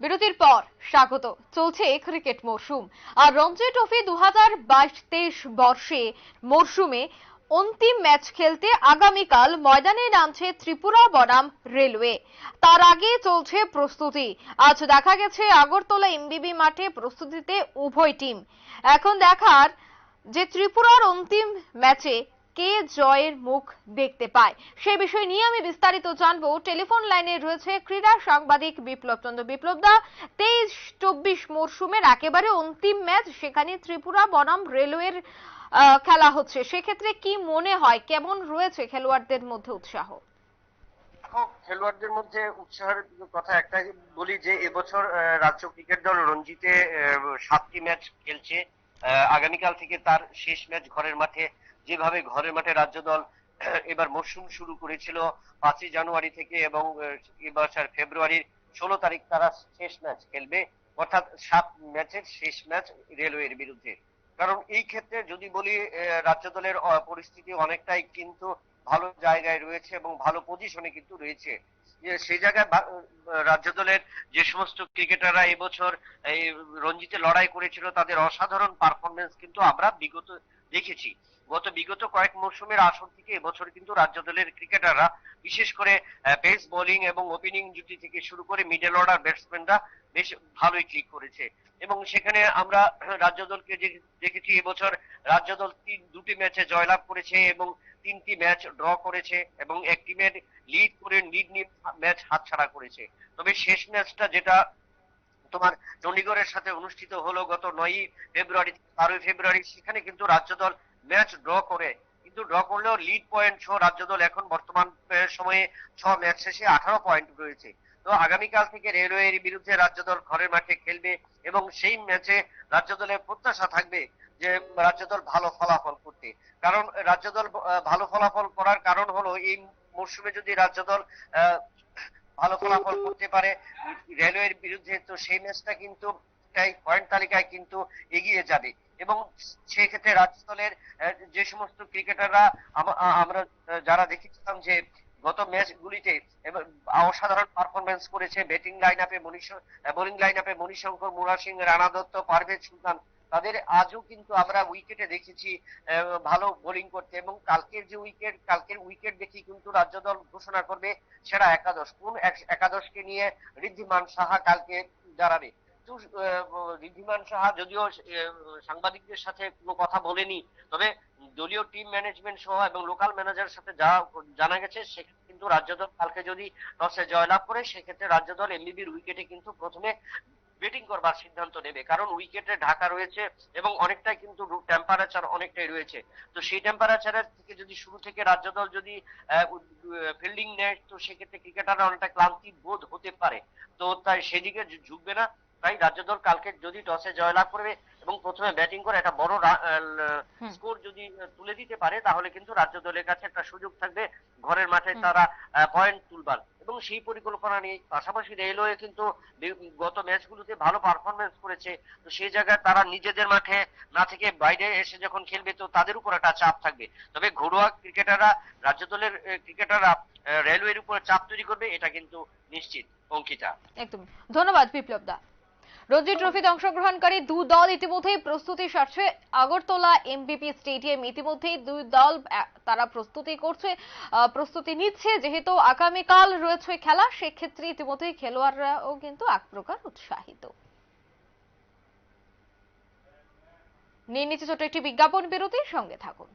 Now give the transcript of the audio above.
বিরতির পর স্বাগত। চলছে ক্রিকেট মরশুম। আর রঞ্জি ট্রফি দু হাজার বাইশ তেইশ বর্ষে মরশুমে অন্তিম ম্যাচ খেলতে আগামীকাল ময়দানে নামছে ত্রিপুরা বনাম রেলওয়ে। তার আগে চলছে প্রস্তুতি। আজ দেখা গেছে আগরতলা এমবিবি মাঠে প্রস্তুতিতে উভয় টিম। এখন দেখার যে ত্রিপুরার অন্তিম ম্যাচে কে জয়ের মুখ দেখতে পায়? সে বিষয় নিয়ে আমি বিস্তারিত জানব। টেলিফোন লাইনে রয়েছে ক্রীড়া সাংবাদিক বিপ্লব চন্দ্র। বিপ্লব দা, তেইশ চব্বিশ মরশুমের একেবারে অন্তিম ম্যাচ, সেখানে ত্রিপুরা বনাম রেলওয়ের খেলা হচ্ছে। সেক্ষেত্রে কি মনে হয়? কেমন রয়েছে খেলোয়াড়দের মধ্যে উৎসাহ? খেলোয়াড়দের মধ্যে উৎসাহের কথা একটাই বলি যে, এবছর রাজ্য ক্রিকেট দল রঞ্জিতে সাতটি ম্যাচ খেলছে। আগামীকাল থেকে তার শেষ ম্যাচ ঘরের মাঠে। যেভাবে ঘরের মাঠে রাজ্য দল এবার মরশুম শুরু করেছিল পাঁচই জানুয়ারি থেকে এবং এবছর ফেব্রুয়ারির ষোলো তারিখ তারা শেষ ম্যাচ খেলবে। অর্থাৎ সাত ম্যাচের শেষ ম্যাচ রেলওয়ের বিরুদ্ধে। কারণ এই ক্ষেত্রে যদি বলি রাজ্য দলের পরিস্থিতি অনেকটাই কিন্তু ভালো জায়গায় রয়েছে এবং ভালো পজিশনে কিন্তু রয়েছে। সেই জায়গায় রাজ্য দলের যে সমস্ত ক্রিকেটাররা এবছর এই রঞ্জিতে লড়াই করেছিল, তাদের অসাধারণ পারফরমেন্স কিন্তু আমরা বিগত দেখেছি। গত বিগত কয়েক মৌসুমের আসর থেকে এবছর কিন্তু রাজ্য দলের ক্রিকেটাররা, বিশেষ করে পেস বোলিং এবং ওপেনিং জুটি থেকে শুরু করে মিডল অর্ডার ব্যাটসম্যানরা বেশ ভালোই ক্লিক করেছে। এবং সেখানে আমরা রাজ্য দলকে দেখেছি এবছর রাজ্য দল তিন দুটি ম্যাচে জয়লাভ করেছে এবং তিনটি ম্যাচ ড্র করেছে এবং একটি ম্যাচ লিড করে লিড নিয়ে ম্যাচ হাতছাড়া করেছে। তবে শেষ ম্যাচটা যেটা তোমার চণ্ডীগড়ের সাথে অনুষ্ঠিত হলো গত নয়ই ফেব্রুয়ারি বারোই ফেব্রুয়ারি, সেখানে কিন্তু রাজ্য দল ম্যাচ ড্র করে। কিন্তু ড্র করলেও লিড পয়েন্ট সহ রাজ্য দল এখন বর্তমান সময়ে ছ ম্যাচ শেষে আঠারো পয়েন্ট রয়েছে। তো আগামীকাল থেকে রেলওয়ের বিরুদ্ধে রাজ্য দল ঘরের মাঠে খেলবে এবং সেই ম্যাচে রাজ্য দলের প্রত্যাশা থাকবে যে রাজ্য দল ভালো ফলাফল করতে। কারণ রাজ্য দল ভালো ফলাফল করার কারণ হলো এই মরশুমে যদি রাজ্য দল ভালো ফলাফল করতে পারে, রেলওয়ের বিরুদ্ধে, তো সেই ম্যাচটা কিন্তু পয়েন্ট তালিকায় কিন্তু এগিয়ে যাবে। এবং সেই ক্ষেত্রে রাজ্য দলের যে সমস্ত ক্রিকেটাররা আমরা যারা দেখেছিলাম যে গত ম্যাচগুলিতে এবং, অসাধারণ পারফরমেন্স করেছে, ব্যাটিং লাইন আপে মনীষ বোলিং লাইন আপে মণিশঙ্কর মুরা সিং, রানা দত্ত, পারভেজ সুলতান তাদের আজও কিন্তু আমরা উইকেটে দেখেছি ভালো বোলিং করতে এবং কালকের যে উইকেট কালকের উইকেট দেখি কিন্তু রাজ্য দল ঘোষণা করবে সেরা একাদশ। কোন এক- একাদশকে নিয়ে ঋদ্ধিমান সাহা কালকে দাঁড়াবে ঋদ্ধিমান সাহা যদিও সাংবাদিকদের সাথে কোনো কথা বলেনি, তবে দলীয় টিম ম্যানেজমেন্ট সহ এবং লোকাল ম্যানেজারের সাথে যা জানা গেছে সেক্ষেত্রে কিন্তু রাজ্য দল কালকে যদি টসে জয়লাভ করে, সেক্ষেত্রে রাজ্য দল এমবিবির উইকেটে কিন্তু প্রথমে ব্যাটিং করবার সিদ্ধান্ত নেবে। কারণ উইকেটে ঢাকা রয়েছে এবং অনেকটাই কিন্তু টেম্পারেচার অনেকটাই রয়েছে। তো সেই টেম্পারেচারের থেকে যদি শুরু থেকে রাজ্য দল যদি ফিল্ডিং নেয় তো সেক্ষেত্রে ক্রিকেটাররা অনেকটা ক্লান্তি বোধ হতে পারে। তো তাই সেদিকে ঝুঁকবে না। তাই রাজ্য দল কালকে যদি টসে জয়লাভ করবে এবং প্রথমে ব্যাটিং করে একটা বড়। স্কোর যদি তুলে দিতে পারে তাহলে কিন্তু রাজ্য দলের কাছে একটা সুযোগ থাকবে। ঘরের মাঠে। তারা পয়েন্ট তুলবার। এবং সেই পরিকল্পনা নিয়ে পাশাপাশি রেলওয়ে কিন্তু গত ম্যাচগুলোতে ভালো পারফরমেন্স করেছে। তো সেই জায়গায় তারা নিজেদের মাঠে না থেকে বাইরে এসে যখন খেলবে তো তাদের উপর একটা চাপ থাকবে। তবে ঘরোয়া ক্রিকেটাররা, রাজ্য দলের ক্রিকেটাররা রেলওয়ের উপর চাপ তৈরি করবে, এটা কিন্তু নিশ্চিত। অঙ্কিতা। একদম। ধন্যবাদ বিপ্লব দা। রঞ্জি ট্রফিতে অংশগ্রহণকারী দু দল ইতিমধ্যেই প্রস্তুতি সারছে। আগরতলা এমবিপি স্টেডিয়াম ইতিমধ্যেই দুই দল তারা প্রস্তুতি করছে প্রস্তুতি নিচ্ছে। যেহেতু আগামীকাল রয়েছে খেলা, সেক্ষেত্রে ইতিমধ্যেই খেলোয়াড়রাও কিন্তু এক প্রকার উৎসাহিত। নিয়ে নিচ্ছে ছোট একটি বিজ্ঞাপন বিরতির সঙ্গে থাকুন।